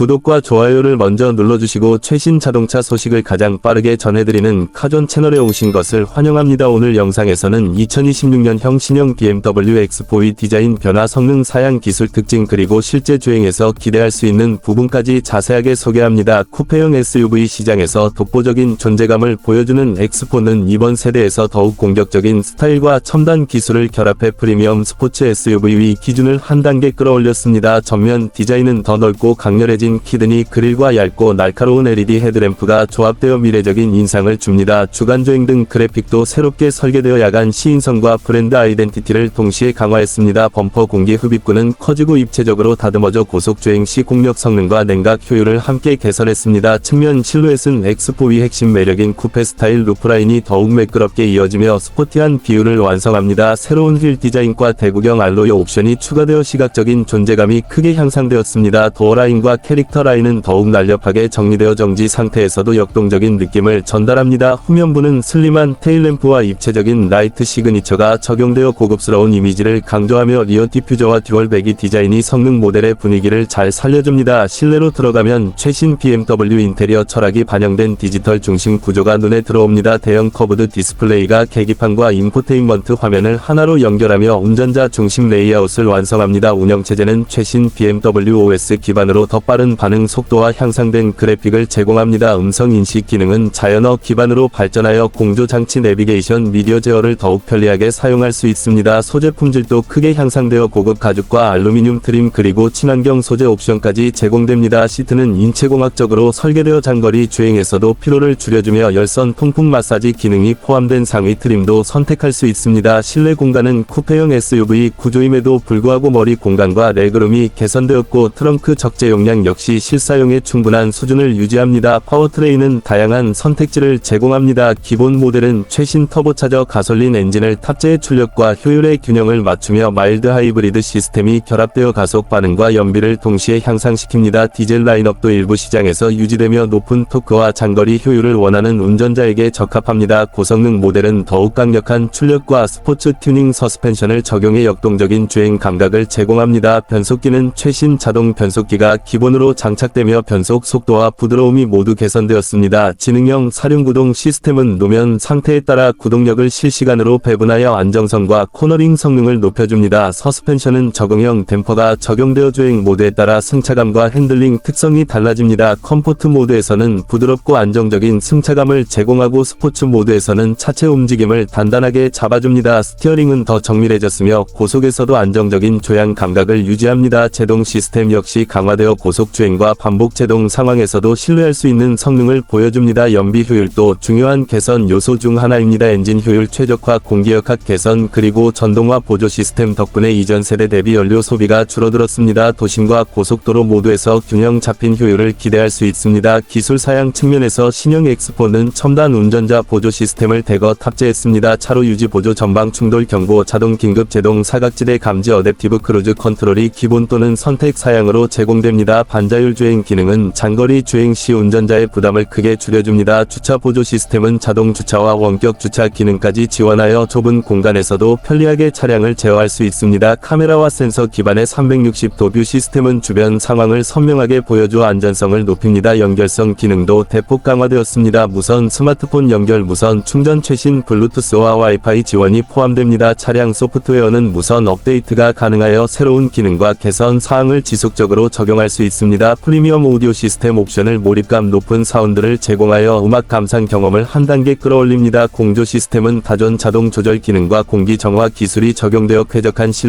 구독과 좋아요를 먼저 눌러주시고 최신 자동차 소식을 가장 빠르게 전해드리는 카존 채널에 오신 것을 환영합니다. 오늘 영상에서는 2026년형 신형 BMW X4의 디자인 변화 성능 사양 기술 특징 그리고 실제 주행에서 기대할 수 있는 부분까지 자세하게 소개합니다. 쿠페형 SUV 시장에서 독보적인 존재감을 보여주는 X4는 이번 세대에서 더욱 공격적인 스타일과 첨단 기술을 결합해 프리미엄 스포츠 SUV의 기준을 한 단계 끌어올렸습니다. 전면 디자인은 더 넓고 강렬해진 키드니 그릴과 얇고 날카로운 LED 헤드램프가 조합되어 미래적인 인상을 줍니다. 주간 주행 등 그래픽도 새롭게 설계되어 야간 시인성과 브랜드 아이덴티티를 동시에 강화했습니다. 범퍼 공기 흡입구는 커지고 입체적으로 다듬어져 고속 주행 시 공력 성능과 냉각 효율을 함께 개선했습니다. 측면 실루엣은 X4의 핵심 매력인 쿠페 스타일 루프라인이 더욱 매끄럽게 이어지며 스포티한 비율을 완성합니다. 새로운 휠 디자인과 대구경 알로이 옵션이 추가되어 시각적인 존재감이 크게 향상되었습니다. 도어라인과 캐 릭터 라인은 더욱 날렵하게 정리되어 정지 상태에서도 역동적인 느낌을 전달합니다. 후면부는 슬림한 테일램프와 입체적인 라이트 시그니처가 적용되어 고급스러운 이미지를 강조하며 리어 디퓨저와 듀얼 배기 디자인이 성능 모델의 분위기를 잘 살려줍니다. 실내로 들어가면 최신 BMW 인테리어 철학이 반영된 디지털 중심 구조가 눈에 들어옵니다. 대형 커브드 디스플레이가 계기판과 인포테인먼트 화면을 하나로 연결하며 운전자 중심 레이아웃을 완성합니다. 운영체제는 최신 BMW OS 기반으로 더 빠른 반응 속도와 향상된 그래픽을 제공합니다. 음성 인식 기능은 자연어 기반으로 발전하여 공조 장치 내비게이션 미디어 제어를 더욱 편리하게 사용할 수 있습니다. 소재 품질도 크게 향상되어 고급 가죽과 알루미늄 트림 그리고 친환경 소재 옵션까지 제공됩니다. 시트는 인체공학적으로 설계되어 장거리 주행에서도 피로를 줄여주며 열선 통풍 마사지 기능이 포함된 상위 트림도 선택할 수 있습니다. 실내 공간은 쿠페형 SUV 구조임에도 불구하고 머리 공간과 레그룸이 개선되었고 트렁크 적재 용량 역시 실사용에 충분한 수준을 유지합니다. 파워트레인은 다양한 선택지를 제공합니다. 기본 모델은 최신 터보차저 가솔린 엔진을 탑재해 출력과 효율의 균형을 맞추며 마일드 하이브리드 시스템이 결합되어 가속 반응과 연비를 동시에 향상시킵니다. 디젤 라인업도 일부 시장에서 유지되며 높은 토크와 장거리 효율을 원하는 운전자에게 적합합니다. 고성능 모델은 더욱 강력한 출력과 스포츠 튜닝 서스펜션을 적용해 역동적인 주행 감각을 제공합니다. 변속기는 최신 자동 변속기가 기본으로 장착되며 변속 속도와 부드러움이 모두 개선되었습니다. 지능형 사륜구동 시스템은 노면 상태에 따라 구동력을 실시간으로 배분하여 안정성과 코너링 성능을 높여줍니다. 서스펜션은 적응형 댐퍼가 적용되어 주행 모드에 따라 승차감과 핸들링 특성이 달라집니다. 컴포트 모드에서는 부드럽고 안정적인 승차감을 제공하고 스포츠 모드에서는 차체 움직임을 단단하게 잡아줍니다. 스티어링은 더 정밀해졌으며 고속에서도 안정적인 조향 감각을 유지합니다. 제동 시스템 역시 강화되어 고속 주행과 반복 제동 상황에서도 신뢰할 수 있는 성능을 보여줍니다. 연비 효율도 중요한 개선 요소 중 하나입니다. 엔진 효율 최적화, 공기역학 개선, 그리고 전동화 보조 시스템 덕분에 이전 세대 대비 연료 소비가 줄어들었습니다. 도심과 고속도로 모두에서 균형 잡힌 효율을 기대할 수 있습니다. 기술 사양 측면에서 신형 X4는 첨단 운전자 보조 시스템을 대거 탑재했습니다. 차로 유지 보조 전방 충돌 경보, 자동 긴급 제동, 사각지대 감지 어댑티브 크루즈 컨트롤이 기본 또는 선택 사양으로 제공됩니다. 반 자율 주행 기능은 장거리 주행 시 운전자의 부담을 크게 줄여줍니다. 주차 보조 시스템은 자동 주차와 원격 주차 기능까지 지원하여 좁은 공간에서도 편리하게 차량을 제어할 수 있습니다. 카메라와 센서 기반의 360도 뷰 시스템은 주변 상황을 선명하게 보여줘 안전성을 높입니다. 연결성 기능도 대폭 강화되었습니다. 무선 스마트폰 연결 무선 충전 최신 블루투스와 와이파이 지원이 포함됩니다. 차량 소프트웨어는 무선 업데이트가 가능하여 새로운 기능과 개선 사항을 지속적으로 적용할 수 있습니다. 프리미엄 오디오 시스템 옵션을 몰입감 높은 사운드를 제공하여 음악 감상 경험을 한 단계 끌어올립니다. 공조 시스템은 다전 자동 조절 기능과 공기 정화 기술이 적용되어 쾌적한 실내